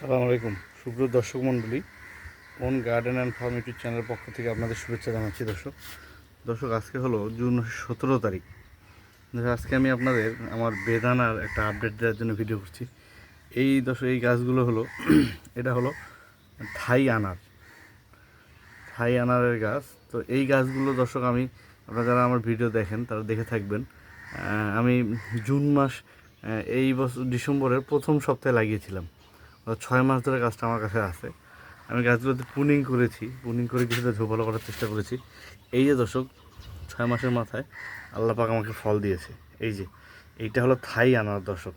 সালাম আলাইকুম। সুপ্রিয় দর্শক মণ্ডলী কোন গার্ডেন অ্যান্ড ফার্ম ইউটিউব চ্যানেলের পক্ষ থেকে আপনাদের শুভেচ্ছা জানাচ্ছি দর্শক। দর্শক, আজকে হলো জুন সতেরো তারিখ। আজকে আমি আপনাদের আমার বেদানার একটা আপডেট দেওয়ার জন্য ভিডিও করছি। এই দর্শক, এই গাছগুলো হলো, এটা হলো থাই আনার। থাই আনারের গাছ। তো এই গাছগুলো দর্শক, আমি আপনারা যারা আমার ভিডিও দেখেন, তারা দেখে থাকবেন। আমি জুন মাস এই বছর, ডিসেম্বরের প্রথম সপ্তাহে লাগিয়েছিলাম। ছয় মাস ধরে গাছটা আমার কাছে আছে। আমি গাছগুলোতে পুনিং করেছি, পুনিং করে কিছুটা ঝোপালো করার চেষ্টা করেছি। এই যে দর্শক, ছয় মাসের মাথায় আল্লাহ পাক আমাকে ফল দিয়েছে। এই যে, এইটা হলো থাই আনার দর্শক।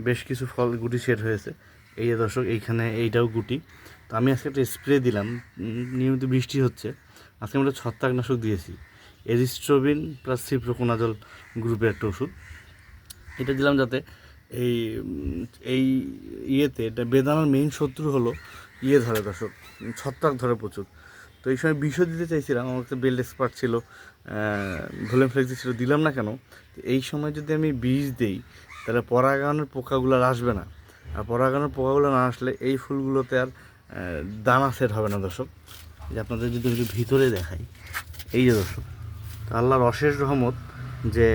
বেশ কিছু ফল গুটি সেট হয়েছে। এই যে দর্শক, এইখানে এইটাও গুটি। তো আমি আজকে একটা স্প্রে দিলাম। নিয়মিত বৃষ্টি হচ্ছে। আজকে আমি একটা ছত্রাকনাশক দিয়েছি। এরিস্ট্রোবিন প্লাস সিপ্রোকোনাজল গ্রুপের একটা ওষুধ। এটা দিলাম যাতে এই এই ইয়েতে, এটা বেদানার মেইন শত্রু হলো ইয়ে ধরে দর্শক, ছত্রাক ধরে প্রচুর। তো এই সময় বিষও দিতে চাইছিলাম, আমার কাছে বেল এক্সপার্ট ছিল ভোলেম ফ্লেক্সি ছিল দিলাম না কেন? এই সময় যদি আমি বীজ দেই, তাহলে পরাগায়নের পোকাগুলো আর আসবে না। আর পরাগায়নের পোকাগুলো না আসলে এই ফুলগুলোতে আর দানা সেট হবে না দর্শক। যে আপনাদের যদি একটু ভিতরে দেখাই, এই যে দর্শক, তো আল্লাহর অশেষ রহমত যে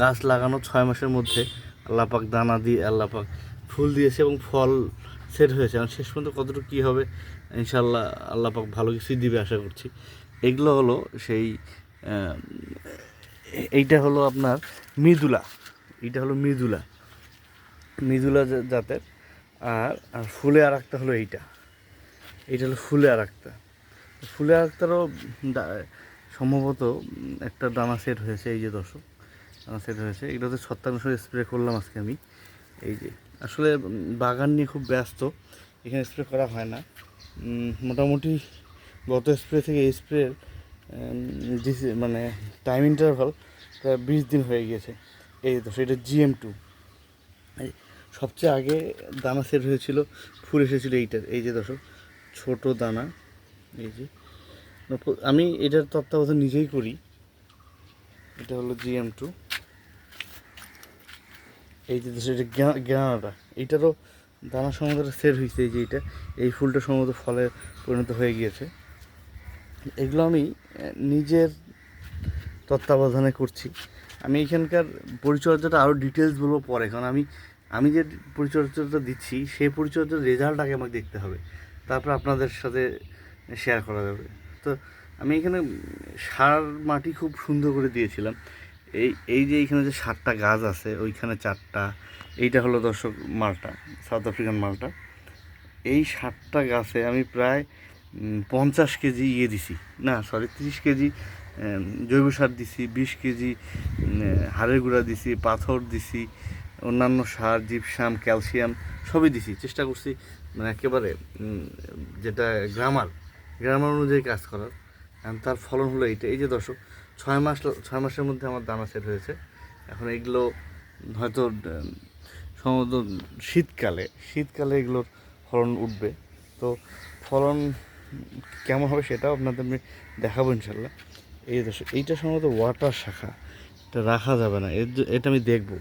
গাছ লাগানো ছয় মাসের মধ্যে আল্লাহ পাক দানা দিয়ে, আল্লাহ পাক ফুল দিয়েছে এবং ফল সেট হয়েছে। এখন শেষ পর্যন্ত কতটুকু কী হবে ইনশাল্লাহ আল্লাহ পাক ভালো কিছুই দিবে আশা করছি। এগুলো হলো সেই এইটা হলো আপনার মৃদুলা। এইটা হলো মৃদুলা। মৃদুলা জাতের। আর আর ফুলে আর একটা হলো এইটা। এইটা হলো ফুলে আর একটা ফুলে আর একটারও সম্ভবত একটা দানা সেট হয়েছে, এই যে দর্শক। দানা সেট হয়েছে। এগুলোতে ছত্রাংশ স্প্রে করলাম আজকে আমি। এই যে, আসলে বাগান নিয়ে খুব ব্যস্ত, এখানে স্প্রে করা হয় না। মোটামুটি গত স্প্রে থেকে স্প্রে মানে টাইম ইন্টারভাল প্রায় বিশ দিন হয়ে গিয়েছে। এই তো, সেটা জিএম টু সবচেয়ে আগে দানা সেট হয়েছিল, ফুল এসেছিল এইটার। এই যে দর্শক, ছোট দানা। এই যে, আমি এটার তত্ত্বাবধান নিজেই করি। এটা হলো জিএম টু এই যে এটা গেনা- এইটারও দানা সম্ভবত সেট হয়েছে এই যে এইটা, এই ফুলটা সম্ভবত ফলে পরিণত হয়ে গিয়েছে। এগুলো আমি নিজের তত্ত্বাবধানে করছি। আমি এখানকার পরিচর্যাটা আরও ডিটেলস বলব পরে, কারণ আমি আমি যে পরিচর্যাটা দিচ্ছি, সেই পরিচর্যার রেজাল্ট আগে আমাকে দেখতে হবে। তারপর আপনাদের সাথে শেয়ার করা যাবে। তো আমি এখানে সার মাটি খুব সুন্দর করে দিয়েছিলাম। এই এই যে এইখানে যে সাতটা গাছ আছে, ওইখানে চারটা। এইটা হলো দর্শক মালটা সাউথ আফ্রিকান মালটা। এই সাতটা গাছে আমি প্রায় পঞ্চাশ কেজি ইয়ে দিছি। না সরি তিরিশ কেজি জৈব সার দিছি, বিশ কেজি হাড়ের গুঁড়া দিছি, পাথর দিছি, অন্যান্য সার, জিপসাম, ক্যালসিয়াম, সবই দিছি। চেষ্টা করছি মানে একেবারে যেটা গ্রামার গ্রামার অনুযায়ী কাজ করার। তার ফলন হলো এইটা। এই যে দর্শক ছয় মাস ছয় মাসের মধ্যে আমার দানা সেট হয়েছে। এখন এগুলো হয়তো সম্ভবত শীতকালে শীতকালে এগুলোর ফলন উঠবে। তো ফলন কেমন হবে সেটাও আপনাদের আমি দেখাবো ইনশাল্লাহ। এই এইটা সম্ভবত ওয়াটার শাখা। এটা রাখা যাবে না। এর এটা আমি দেখব।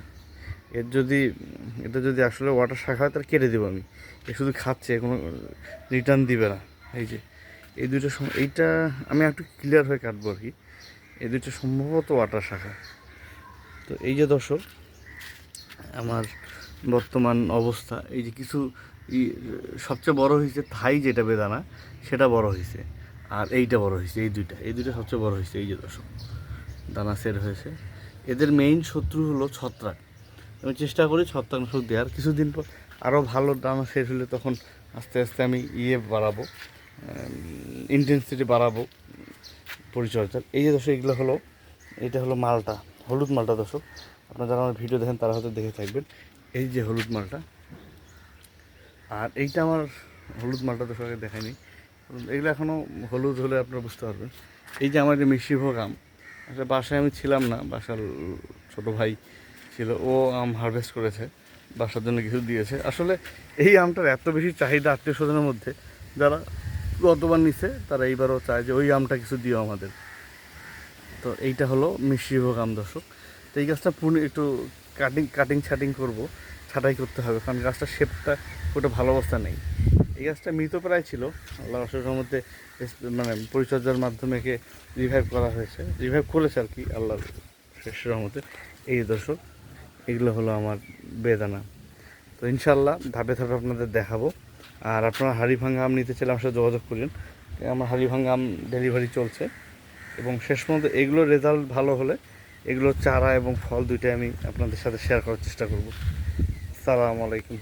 এর যদি, এটা যদি আসলে ওয়াটার শাখা হয়, তাহলে কেটে দেবো আমি। এ শুধু খাচ্ছে কোনো রিটার্ন দিবে না। এই যে, এই সম- এইটা আমি একটু ক্লিয়ার হয়ে কাটবো আর কি। এই দুটো সম্ভবত ওয়াটার শাখা। তো এই যে দর্শক, আমার বর্তমান অবস্থা, এই যে কিছু সবচেয়ে বড় হয়েছে থাই যেটা বেদানা, সেটা বড় হয়েছে। আর এইটা বড় হয়েছে, এই দুইটা এই দুইটা সবচেয়ে বড় হয়েছে, এই যে দর্শক, দানা সেট হয়েছে। এদের মেইন শত্রু হলো ছত্রাক। আমি চেষ্টা করি ছত্রাকনাশক দেওয়ার। কিছুদিন পর আরও ভালো দানা সেট হলে তখন আস্তে আস্তে আমি ইয়ে বাড়াবো ইন্টেন্সিটি বাড়াবো। পরিচর্যার এই যে দর্শক, এগুলো হলো, এটা হলো মালটা, হলুদ মালটা দর্শক। আপনারা যারা আমার ভিডিও দেখেন, তারা হয়তো দেখে থাকবেন। এই যে হলুদ মালটা, আর এইটা আমার হলুদ মালটা দর্শক আগে দেখায়নি এগুলো এখনও হলুদ হলে আপনারা বুঝতে পারবেন। এই যে আমার যে মিষ্টিভোগ আম আসলে বাসায় আমি ছিলাম না, বাসার ছোট ভাই ছিল, ও আম হারভেস্ট করেছে, বাসার জন্য কিছু দিয়েছে। আসলে এই আমটার এত বেশি চাহিদা আত্মীয় স্বজনের মধ্যে, যারা গতবার নিছে, তারা এইবারও চায় যে ওই আমটা কিছু দিও আমাদের। তো এইটা হলো মিষ্টিভোগ আম দর্শক। তো এই গাছটা পুরো একটু কাটিং কাটিং ছাটিং করব, ছাটাই করতে হবে, কারণ গাছটার শেপটা ওটা ভালো অবস্থা নেই। এই গাছটা মৃতপ্রায় ছিল, আল্লাহ অসুখের মধ্যে মানে পরিচর্যার মাধ্যমে একে রিভাইভ করা হয়েছে। রিভাইভ করেছে আর কি, আল্লাহ শেষ রহমতে। এই দর্শক, এগুলো হলো আমার বেদানা। তো ইনশাল্লাহ ধাপে ধাপে আপনাদের দেখাবো। আর আপনারা ভাঙা আম নিতে চাইলে আমার সাথে যোগাযোগ করুন। আমার হাড়ি ভাঙা আম ডেলিভারি চলছে এবং শেষ পর্যন্ত এগুলোর রেজাল্ট ভালো হলে এগুলোর চারা এবং ফল দুইটাই আমি আপনাদের সাথে শেয়ার করার চেষ্টা করব। সালামু আলাইকুম।